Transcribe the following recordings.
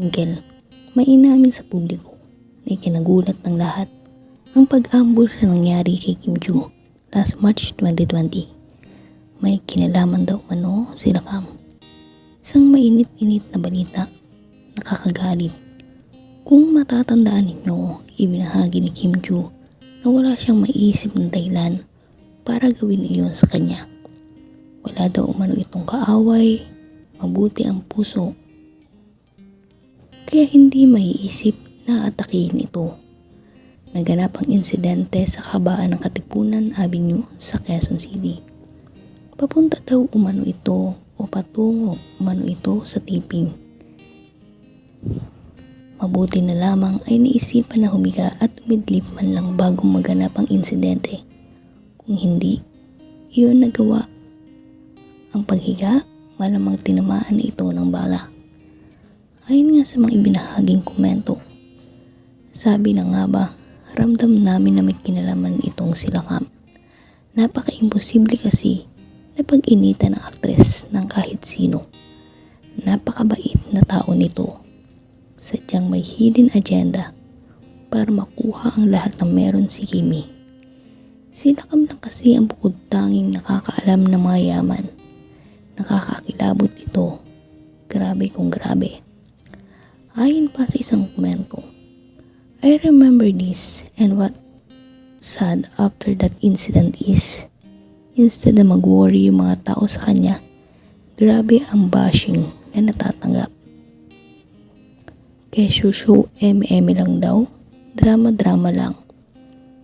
Engel, may inamin sa publiko na ikinagulat ng lahat ang pag-ambush na nangyari kay Kim Joo last March 2020. May kinalaman daw ano sila Cam. Isang mainit-init na balita, nakakagalit. Kung matatandaan ninyo, ibinahagi ni Kim Joo na wala siyang maiisip na dahilan para gawin iyon sa kanya. Wala daw umano itong kaaway, mabuti ang puso kaya hindi maiisip na atakihin ito. Naganap ang insidente sa kabaan ng Katipunan Avenue sa Quezon City. Papunta daw umano ito o patungo umano ito sa tiping. Mabuti na lamang ay naisipan na humiga at umidlip man lang bago maganap ang insidente. Kung hindi, iyon nagawa. Ang paghiga, malamang tinamaan na ito ng bala. Ayon nga sa mga ibinahaging komento, sabi na nga ba, ramdam namin na may kinalaman itong sila Cam. Napaka-imposible kasi na pag-initan ng aktres ng kahit sino. Napakabait na tao nito. Sadyang may hidden agenda para makuha ang lahat ng meron si Kimi. Sila Cam lang kasi ang bukod tanging nakakaalam ng mga yaman. Nakakakilabot ito. Grabe kung grabe. Ayon pa sa isang komento, I remember this and what sad after that incident is, instead na mag-worry yung mga tao sa kanya, grabe ang bashing na natatanggap. Kesyo show eme lang daw, drama-drama lang.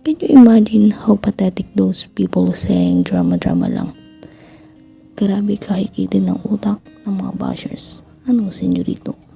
Can you imagine how pathetic those people saying drama-drama lang? Grabe kahikitin ng utak ng mga bashers. Ano, senyorito?